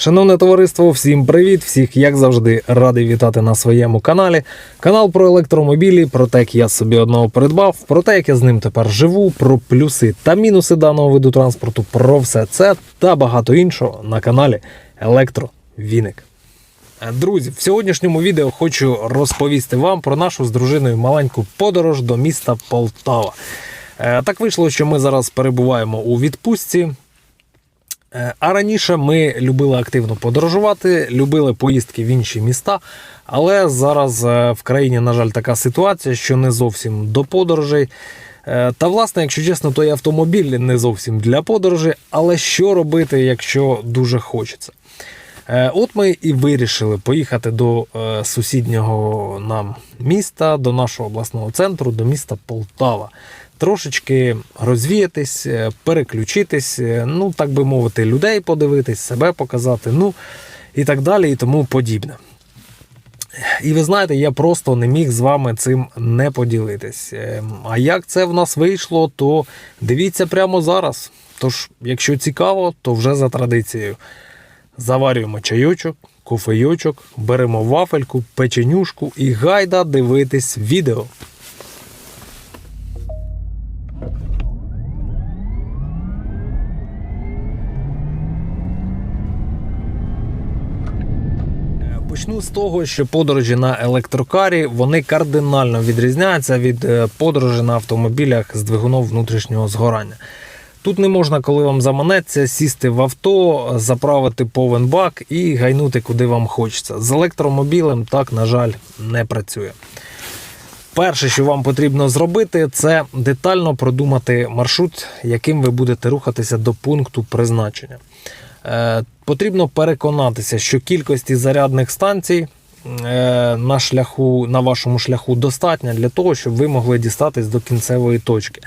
Шановне товариство, всім привіт! Всіх, як завжди, радий вітати на своєму каналі. Канал про електромобілі, про те, як я собі одного придбав, про те, як я з ним тепер живу, про плюси та мінуси даного виду транспорту, про все це та багато іншого на каналі Електровіник. Е, Друзі, в сьогоднішньому відео хочу розповісти вам про нашу з дружиною маленьку подорож до міста Полтава. Е, Так вийшло, що ми зараз перебуваємо у відпустці. Е, А раніше ми любили активно подорожувати, любили поїздки в інші міста. Але зараз е, в країні, на жаль, така ситуація, що не зовсім до подорожей. Е, Та, власне, якщо чесно, то і автомобіль не зовсім для подорожі. Але що робити, якщо дуже хочеться? От ми і вирішили поїхати до сусіднього нам міста, до нашого обласного центру, до міста Полтава. Трошечки розвіятись, е, переключитись, е, ну так би мовити, людей подивитись, себе показати, ну і так далі, і тому подібне. І ви знаєте, я просто не міг з вами цим не поділитись. Ем, А як це в нас вийшло, то дивіться прямо зараз. Тож, якщо цікаво, то вже за традицією. Заварюємо чайочок, кофейочок, беремо вафельку, печенюшку і гайда дивитись відео. Почну з того, що подорожі на електрокарі вони кардинально відрізняються від е, подорожі на автомобілях з двигуном внутрішнього згорання. Тут не можна, коли вам заманеться, сісти в авто, заправити повен бак і гайнути куди вам хочеться. З електромобілем так, на жаль, не працює. Перше, що вам потрібно зробити, це детально продумати маршрут, яким ви будете рухатися до пункту призначення. Потрібно переконатися, що кількості зарядних станцій е, на, шляху, на вашому шляху достатньо для того, щоб ви могли дістатись до кінцевої точки.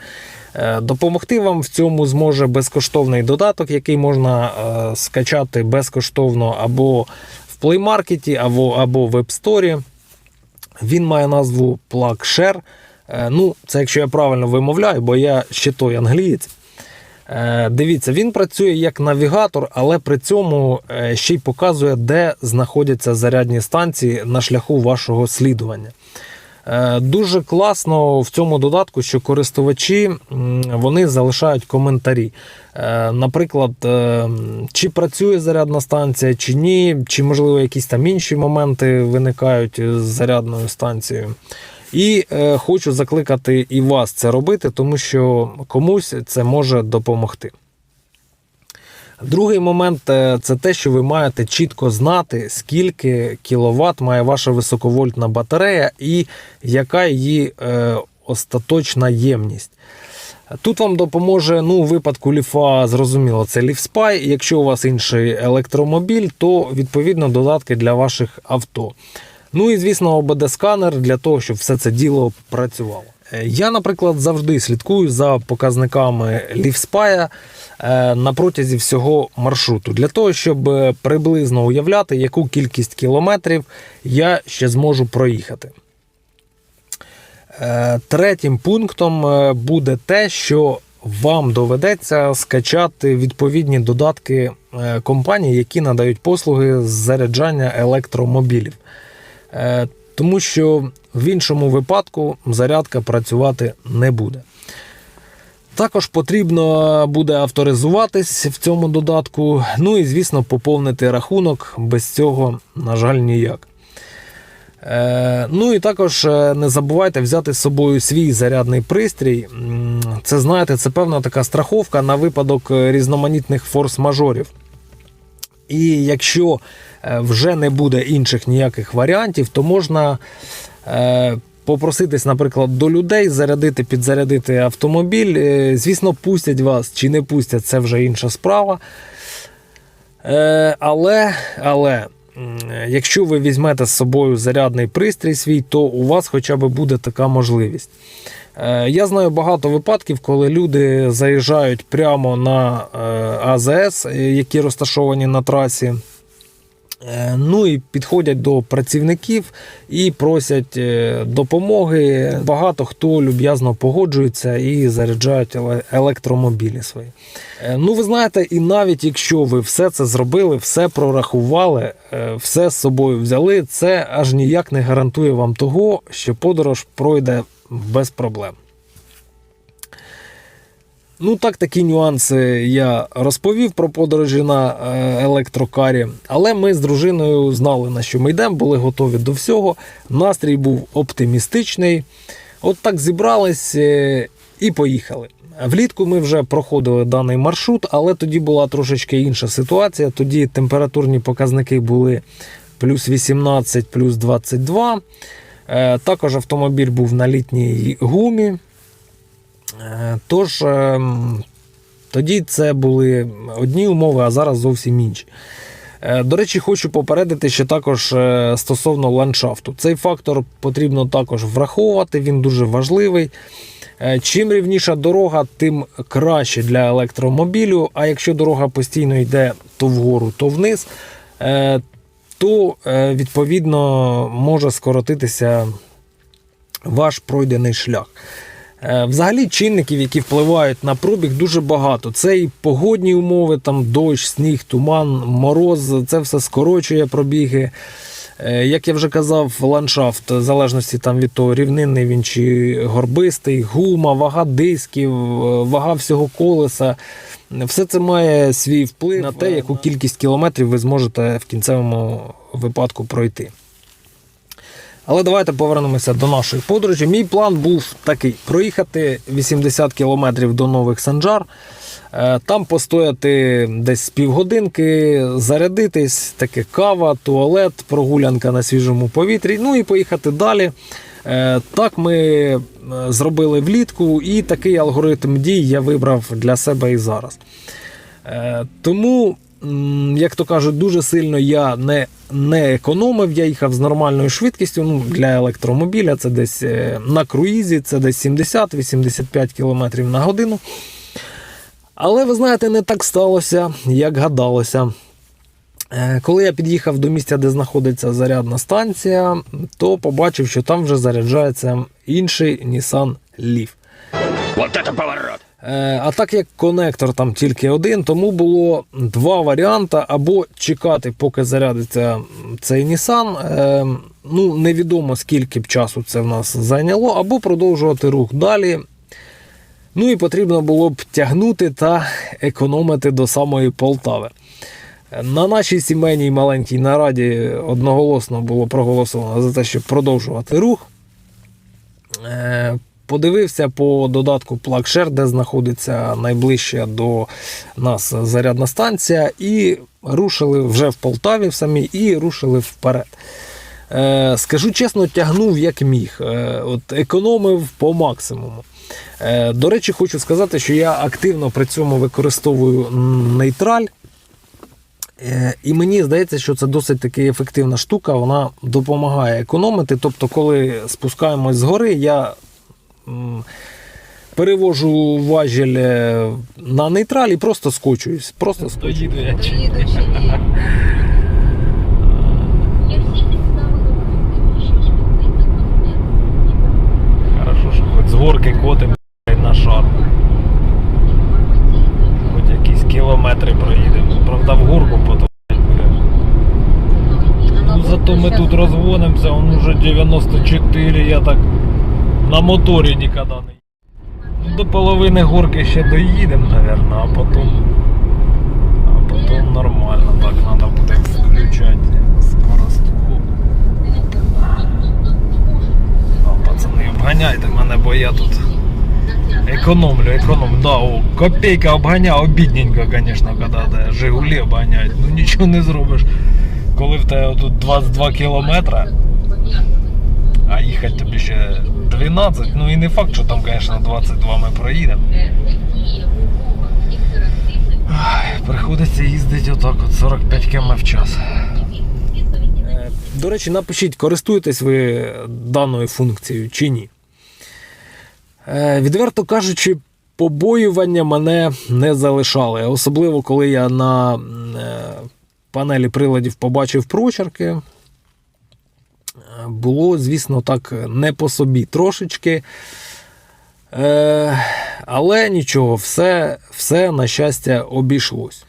Е, Допомогти вам в цьому зможе безкоштовний додаток, який можна е, скачати безкоштовно або в Play Market, або, або в App Store. Він має назву PlugShare. Ну, це якщо я правильно вимовляю, бо я ще той англієць. Е, Дивіться, він працює як навігатор, але при цьому е, ще й показує, де знаходяться зарядні станції на шляху вашого слідування. Е, Дуже класно в цьому додатку, що користувачі вони залишають коментарі. Наприклад, чи працює зарядна станція, чи ні, чи можливо якісь там інші моменти виникають з зарядною станцією. І е, хочу закликати і вас це робити, тому що комусь це може допомогти. Другий момент е, це те, що ви маєте чітко знати, скільки кіловат має ваша високовольтна батарея і яка її е, остаточна ємність. Тут вам допоможе, ну, у випадку ліфа, зрозуміло, це ліфспай. Якщо у вас інший електромобіль, то відповідно додатки для ваших авто. Ну і звісно, ОБД-сканер для того, щоб все це діло працювало. Е, Я, наприклад, завжди слідкую за показниками ліфспая е, на протязі всього маршруту, для того, щоб е, приблизно уявляти, яку кількість кілометрів я ще зможу проїхати. Третім пунктом буде те, що вам доведеться скачати відповідні додатки компаній, які надають послуги з заряджання електромобілів. Е, Тому що в іншому випадку зарядка працювати не буде. Також потрібно буде авторизуватись в цьому додатку. Ну і, звісно, поповнити рахунок. Без цього, на жаль, ніяк. Е, ну і також е, не забувайте взяти з собою свій зарядний пристрій. Це, знаєте, це певна така страховка на випадок різноманітних форс-мажорів. І якщо е, вже не буде інших ніяких варіантів, то можна е, попроситись, наприклад, до людей зарядити, підзарядити автомобіль. Е, Звісно, пустять вас чи не пустять, це вже інша справа. Але, але якщо ви візьмете з собою зарядний пристрій свій, то у вас хоча б буде така можливість. Е, Я знаю багато випадків, коли люди заїжджають прямо на е, АЗС, які розташовані на трасі. Е, Ну і підходять до працівників і просять допомоги. Багато хто люб'язно погоджується і заряджають електромобілі свої. Ну, ви знаєте, і навіть якщо ви все це зробили, все прорахували, все з собою взяли, це аж ніяк не гарантує вам того, що подорож пройде без проблем. Ну, так, такі нюанси я розповів про подорожі на е, електрокарі. Але ми з дружиною знали, на що ми йдемо, були готові до всього. Настрій був оптимістичний. От так зібрались е, і поїхали. Влітку ми вже проходили даний маршрут, але тоді була трошечки інша ситуація. Тоді температурні показники були плюс 18, плюс 22. Е, Також автомобіль був на літній гумі. Е, Тож ем, тоді це були одні умови, а зараз зовсім інші. Е, До речі, хочу попередити ще також стосовно ландшафту. Цей фактор потрібно також враховувати, він дуже важливий. Чим рівніша дорога, тим краще для електромобілю. А якщо дорога постійно йде то вгору, то вниз, то е, відповідно може скоротитися ваш пройдений шлях. Е, Взагалі чинників, які впливають на пробіг, дуже багато. Це і погодні умови, там дощ, сніг, туман, мороз, це все скорочує пробіги. Е, Як я вже казав, ландшафт, в залежності там від того, рівнинний він чи горбистий, гума, вага дисків, вага всього колеса. Все це має свій вплив на те, яку кількість кілометрів ви зможете в кінцевому випадку пройти. Але давайте повернемося до нашої подорожі. Мій план був такий: проїхати 80 кілометрів до нових Санджар, е, там постояти десь півгодинки, зарядитись, таке кава, туалет, прогулянка на свіжому повітрі. Ну і поїхати далі. Е, Так ми е, зробили влітку, і такий алгоритм дій я вибрав для себе і зараз. Е, Тому, як то кажуть, дуже сильно я не, не економив, я їхав з нормальною швидкістю. Ну, для електромобіля це десь на круїзі, це десь 70-85 км на годину. Але ви знаєте, не так сталося, як гадалося. Е, Коли я під'їхав до місця, де знаходиться зарядна станція, то побачив, що там вже заряджається інший Nissan Leaf. Вот это поворот! Е, А так як конектор там тільки один, тому було два варіанти: або чекати, поки зарядиться цей Nissan. е, Ну, невідомо скільки б часу це в нас зайняло, або продовжувати рух далі. Ну і потрібно було б тягнути та економити до самої Полтави. На нашій сімейній маленькій нараді одноголосно було проголосовано за те, щоб продовжувати рух. Е, Подивився по додатку PlugShare, де знаходиться найближча до нас зарядна станція, і рушили вже в Полтаві в самій, і рушили вперед. Е, Скажу чесно, тягнув як міг. Е, От економив по максимуму. До речі, хочу сказати, що я активно при цьому використовую нейтраль. Е, І мені здається, що це досить таки ефективна штука, вона допомагає економити. Тобто, коли спускаємось з гори, я перевожу важіль е, на нейтраль і просто скочуюсь. Просто скочуюсь. Хорошо, що хоч з горки котим на шар. Кілометри проїдемо. Правда, в горку потім. Ну, зато ми тут розгонимося, он уже 94, я так на моторі ніколи не. Ну, До половини горки ще доїдемо, мабуть, а потім. А потім нормально. Так, треба буде включати скоростку. Пацани, обганяйте мене, бо я тут економлю, економлю. Да, о, копейка обганяв, обідненько, звісно, коли де Жигулі обганяють. Ну нічого не зробиш. Коли в тебе тут 22 кілометри, а їхати тобі ще 12, ну і не факт, що там, звісно, 22 ми проїдемо. Приходиться їздити отак от 45 км в час. До речі, напишіть, користуєтесь ви даною функцією чи ні. Е, Відверто кажучи, побоювання мене не залишали. Особливо, коли я на е, панелі приладів побачив прочерки. Е, Було, звісно, так не по собі трошечки. Але нічого, все, все, на щастя, обійшлось.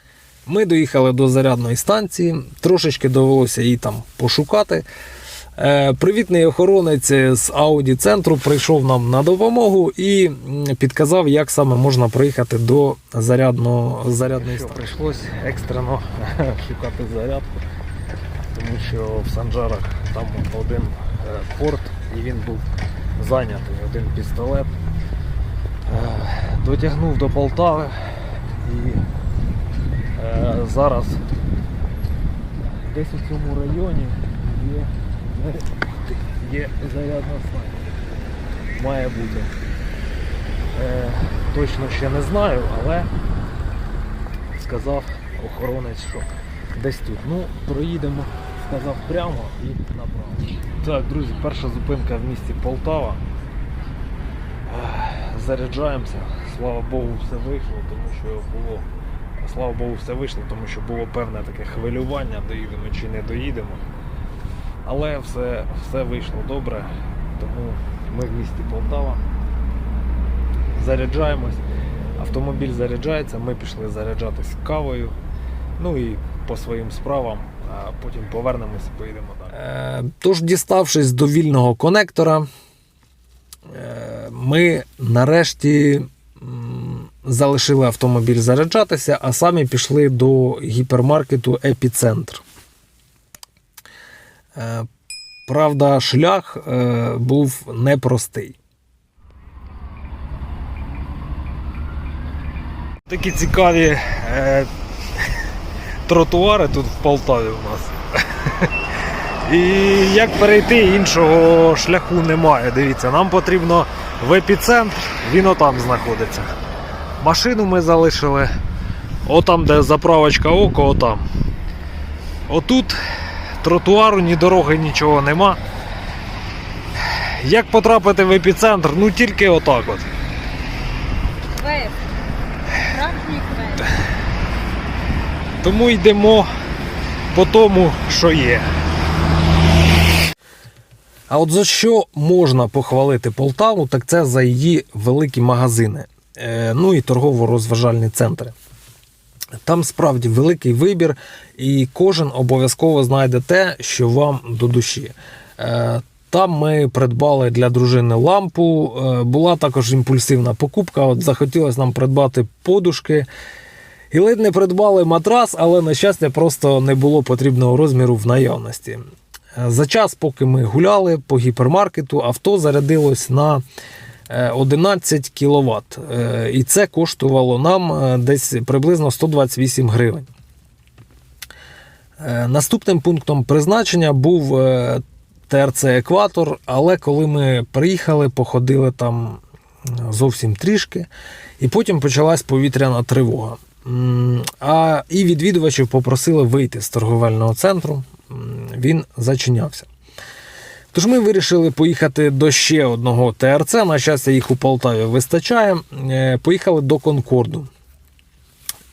Ми доїхали до зарядної станції, трошечки довелося її там пошукати. Е, Привітний охоронець з Audi центру прийшов нам на допомогу і підказав, як саме можна приїхати до зарядного, зарядної станції. Прийшлось екстрено шукати зарядку, тому що в Санджарах там один е, порт і він був зайнятий, один пістолет. Е, Дотягнув до Полтави і зараз десь у цьому районі є, є зарядна станція. Має бути. Е, точно ще не знаю, але сказав охоронець, що десь тут. Ну, проїдемо, сказав прямо і направо. Так, друзі, перша зупинка в місті Полтава. Ех, Заряджаємося. Слава Богу, все вийшло, тому що було. Слава Богу, все вийшло, тому що було певне таке хвилювання, доїдемо чи не доїдемо. Але все, все вийшло добре, тому ми в місті Полтава. Заряджаємось. Автомобіль заряджається, ми пішли заряджатись кавою. Ну і по своїм справам, а потім повернемося і поїдемо далі. Е, тож, діставшись до вільного конектора, е, ми нарешті залишили автомобіль заряджатися, а самі пішли до гіпермаркету Епіцентр. Е, Правда, шлях е, був непростий. Такі цікаві е, тротуари тут в Полтаві у нас. І як перейти іншого шляху немає. Дивіться, нам потрібно в епіцентр, він отам знаходиться. Машину ми залишили. Отам, де заправочка око, отам. Отут тротуару, ні дороги, нічого нема. Як потрапити в епіцентр? Ну тільки отак от. Тому йдемо по тому, що є. А от за що можна похвалити Полтаву, так це за її великі магазини, е, ну і торгово-розважальні центри. Там справді великий вибір, і кожен обов'язково знайде те, що вам до душі. Е, Там ми придбали для дружини лампу. е, Була також імпульсивна покупка. От захотілося нам придбати подушки. І ледь не придбали матрас, але, на щастя, просто не було потрібного розміру в наявності. Е, За час, поки ми гуляли по гіпермаркету, авто зарядилось на 11 кВт. І це коштувало нам е, десь приблизно 128 гривень. Е, Наступним пунктом призначення був е, ТРЦ Екватор, але коли ми приїхали, походили там зовсім трішки, і потім почалась повітряна тривога. А і відвідувачів попросили вийти з торговельного центру. Він зачинявся. Тож ми вирішили поїхати до ще одного ТРЦ. На щастя, їх у Полтаві вистачає. Е, Поїхали до Конкорду.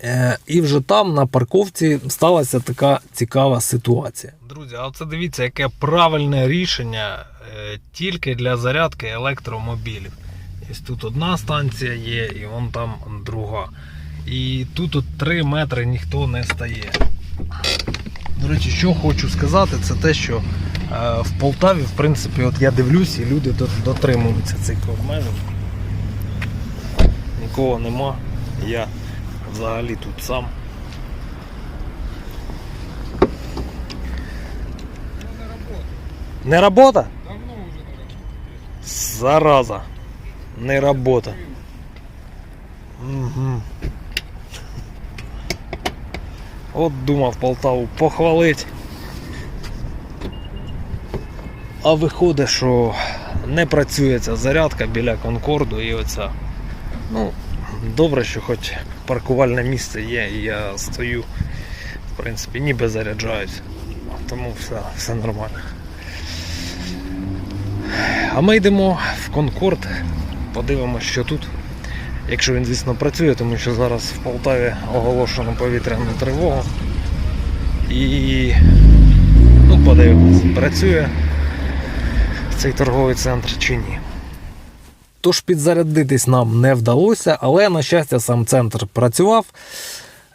Е, І вже там на парковці сталася така цікава ситуація. Друзі, а це дивіться, яке правильне рішення е, тільки для зарядки електромобілів. Ось тут одна станція є, і вон там друга. І тут от 3 метри ніхто не стає. До речі, що хочу сказати, це те, що в Полтаві, в принципі, от я дивлюсь, і люди дотримуються цих обмежень. Нікого нема. Я взагалі тут сам. Не робота? Зараза. Не робота. Угу. От думав Полтаву похвалить. А виходить, що не працює ця зарядка біля Конкорду і оця. Ну, добре, що хоч паркувальне місце є, і я стою, в принципі, ніби заряджаюсь. Тому все, все нормально. А ми йдемо в Конкорд, подивимося, що тут. Якщо він, звісно, працює, тому що зараз в Полтаві оголошено повітряну тривогу. І ну, подивимось, працює цей торговий центр чи ні. Тож підзарядитись нам не вдалося, але, на щастя, сам центр працював.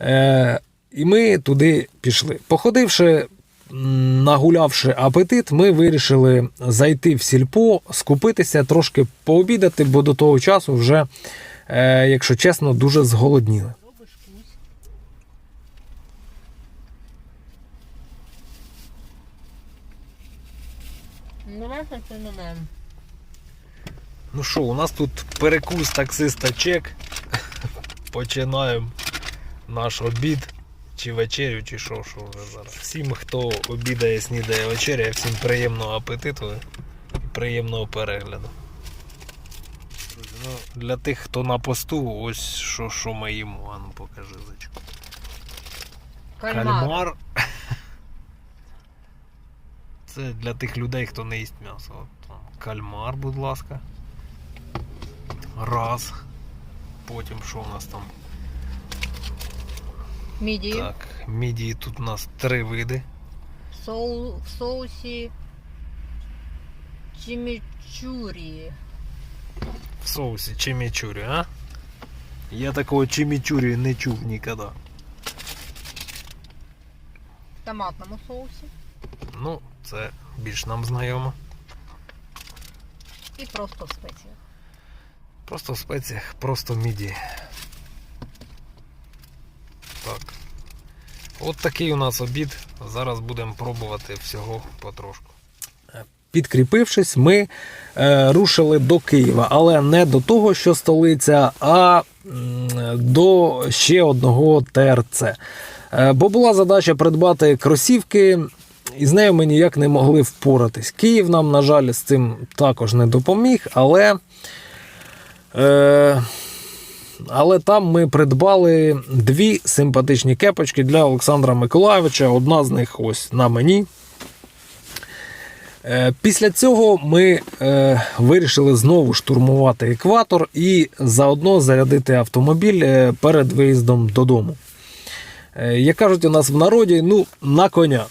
Е, і ми туди пішли. Походивши, нагулявши апетит, ми вирішили зайти в сільпо, скупитися, трошки пообідати, бо до того часу вже, е, якщо чесно, дуже зголодніли. Давай феномен. Ну що, у нас тут перекус таксиста чек. Починаємо наш обід. Чи вечерю, чи що, що вже зараз. Всім, хто обідає, снідає вечеря, всім приємного апетиту і приємного перегляду. Для тих, хто на посту, ось що, що ми їмо. А ну покажи зачку. Кальмар. Кальмар. Це для тих людей, хто не їсть м'ясо. От, там, кальмар, будь ласка. Раз. Потім що у нас там? Мідії. Так, мідії тут у нас три види. Соу... В соусі чимічурі. В соусі чимічурі, а? Я такого чимічурі не чув ніколи. В томатному соусі. Ну, це більш нам знайомо. І просто в спеціях. Просто в спеціях, просто в міді. Так. От такий у нас обід. Зараз будемо пробувати всього потрошку. Підкріпившись, ми е, рушили до Києва, але не до того, що столиця, а до ще одного ТРЦ. Е, бо була задача придбати кросівки, і з нею ми ніяк не могли впоратись. Київ нам, на жаль, з цим також не допоміг, але. Е, але там ми придбали дві симпатичні кепочки для Олександра Миколайовича. Одна з них ось на мені. Е, Після цього ми е, вирішили знову штурмувати екватор і заодно зарядити автомобіль е, перед виїздом додому. Е, як кажуть у нас в народі, ну, на коня.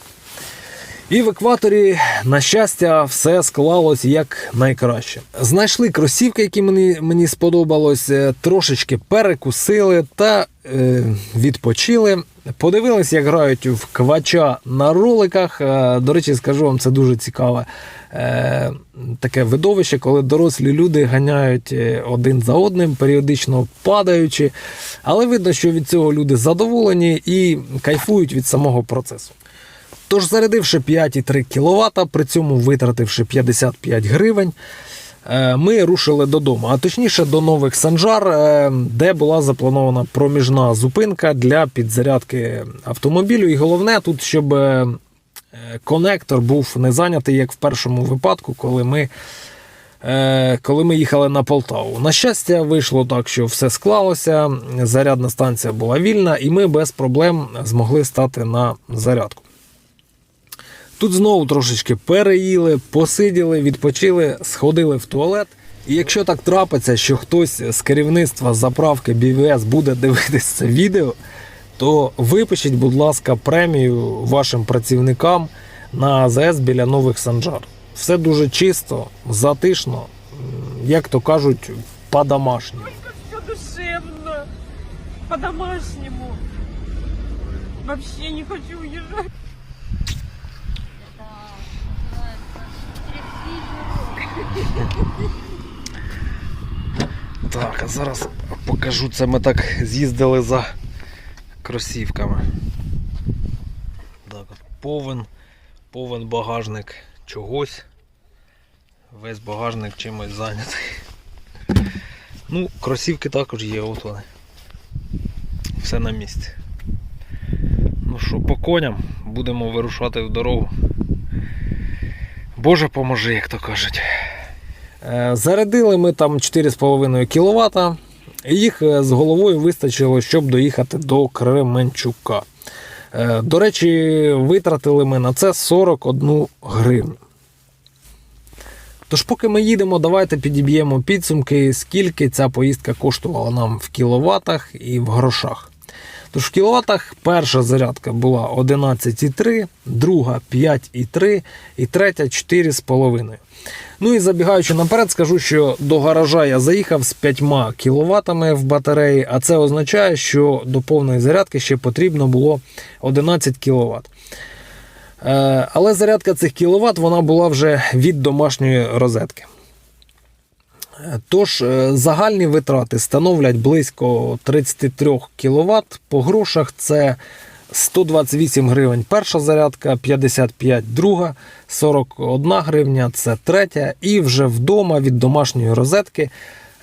І в екваторі, на щастя, все склалось як найкраще. Знайшли кросівки, які мені, мені сподобалось, е, трошечки перекусили та е, відпочили. Подивились, як грають в квача на роликах. Е, До речі, скажу вам, це дуже цікаве е, таке видовище, коли дорослі люди ганяють один за одним, періодично падаючи. Але видно, що від цього люди задоволені і кайфують від самого процесу. Тож, зарядивши 5,3 кВт, при цьому витративши 55 гривень, е, ми рушили додому, а точніше до нових санжар, е, де була запланована проміжна зупинка для підзарядки автомобілю. І головне тут, щоб е, конектор був не зайнятий, як в першому випадку, коли ми. Коли ми їхали на Полтаву. На щастя, вийшло так, що все склалося, зарядна станція була вільна, і ми без проблем змогли стати на зарядку. Тут знову трошечки переїли, посиділи, відпочили, сходили в туалет. І якщо так трапиться, що хтось з керівництва заправки BVS буде дивитися це відео, то випишіть, будь ласка, премію вашим працівникам на АЗС біля нових санжар. Все дуже чисто, затишно, як то кажуть, по-домашньому. все душевно, по-домашнему. Вообще не хочу уезжать. Так, а зараз покажу це. Ми так з'їздили за кросівками. Так, повен, повен багажник чогось. Весь багажник чимось зайнятий. Ну, кросівки також є, от вони. Все на місці. Ну що, по коням будемо вирушати в дорогу. Боже поможи, як то кажуть. Е, Зарядили ми там 4,5 кВт. Їх е, з головою вистачило, щоб доїхати до Кременчука. Е, До речі, витратили ми на це 41 гривню. Тож, поки ми їдемо, давайте підіб'ємо підсумки, скільки ця поїздка коштувала нам в кіловатах і в грошах. Тож в кіловатах перша зарядка була 11,3, друга 5,3 і третя 4,5. Ну і забігаючи наперед, скажу, що до гаража я заїхав з 5 кВт в батареї, а це означає, що до повної зарядки ще потрібно було 11 кВт. Е, Але зарядка цих кіловат вона була вже від домашньої розетки. Е, Тож е, загальні витрати становлять близько 33 кВт. По грошах це 128 гривень перша зарядка, 55 друга, 41 гривня це третя. І вже вдома від домашньої розетки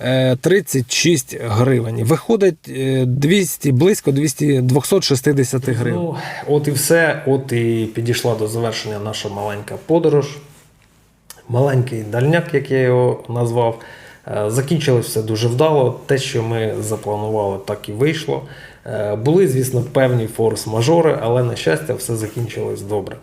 е, 36 гривень. Виходить е, 200, близько 200, 260 гривень. Ну, от і все. От і підійшла до завершення наша маленька подорож маленький дальняк, як я його назвав. Е, Закінчилось все дуже вдало. Те, що ми запланували, так і вийшло. Е, Були, звісно, певні форс-мажори, але на щастя, все закінчилось добре.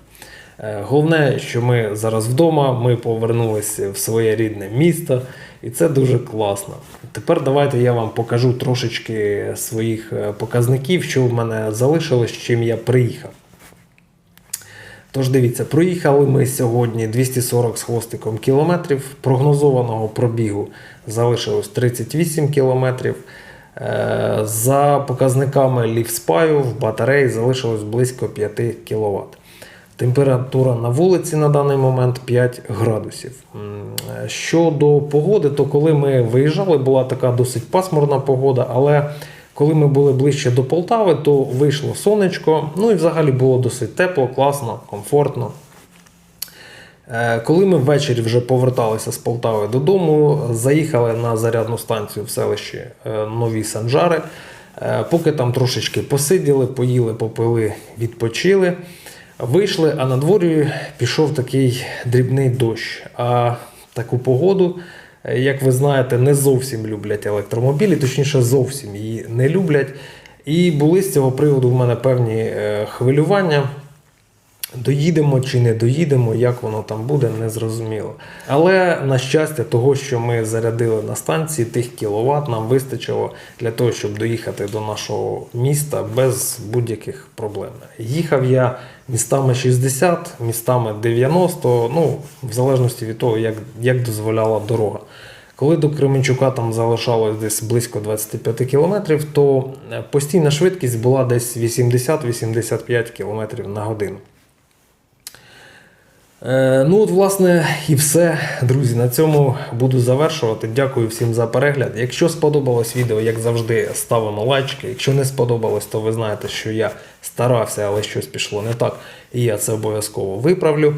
Е, Головне, що ми зараз вдома, ми повернулися в своє рідне місто, і це дуже класно. Тепер давайте я вам покажу трошечки своїх показників, що в мене залишилось, чим я приїхав. Тож дивіться, проїхали ми сьогодні 240 з хвостиком кілометрів. Прогнозованого пробігу залишилось 38 кілометрів. Е, За показниками лівспаю в батареї залишилось близько 5 кВт. Температура на вулиці на даний момент 5 градусів. Е, Щодо погоди, то коли ми виїжджали, була така досить пасмурна погода, але коли ми були ближче до Полтави, то вийшло сонечко. Ну і взагалі було досить тепло, класно, комфортно. Е, Коли ми ввечері вже поверталися з Полтави додому, заїхали на зарядну станцію в селищі е, Нові Санжари. Е, Поки там трошечки посиділи, поїли, попили, відпочили. Вийшли, а на дворі пішов такий дрібний дощ. А таку погоду, як ви знаєте, не зовсім люблять електромобілі, точніше, зовсім її не люблять. І були з цього приводу в мене певні е, хвилювання. Доїдемо чи не доїдемо, як воно там буде, не зрозуміло. Але на щастя, того, що ми зарядили на станції, тих кіловат нам вистачило для того, щоб доїхати до нашого міста без будь-яких проблем. Їхав я містами 60, містами 90, ну, в залежності від того, як, як дозволяла дорога. Коли до Кременчука там залишалось десь близько 25 кілометрів, то е, постійна швидкість була десь 80-85 кілометрів на годину. Е, ну от, власне, і все, друзі. На цьому буду завершувати. Дякую всім за перегляд. Якщо сподобалось відео, як завжди, ставимо лайчики. Якщо не сподобалось, то ви знаєте, що я старався, але щось пішло не так, і я це обов'язково виправлю.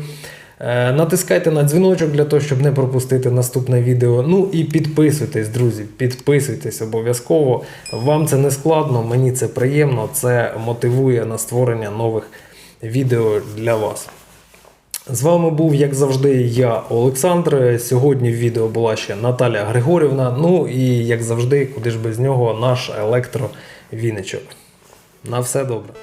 Е, Натискайте на дзвіночок для того, щоб не пропустити наступне відео. Ну і підписуйтесь, друзі. Підписуйтесь обов'язково. Вам це не складно, мені це приємно. Це мотивує на створення нових відео для вас. З вами був, як завжди, я, Олександр. Сьогодні в відео була ще Наталя Григорівна. Ну і як завжди, куди ж без нього, наш електровіничок. На все добре.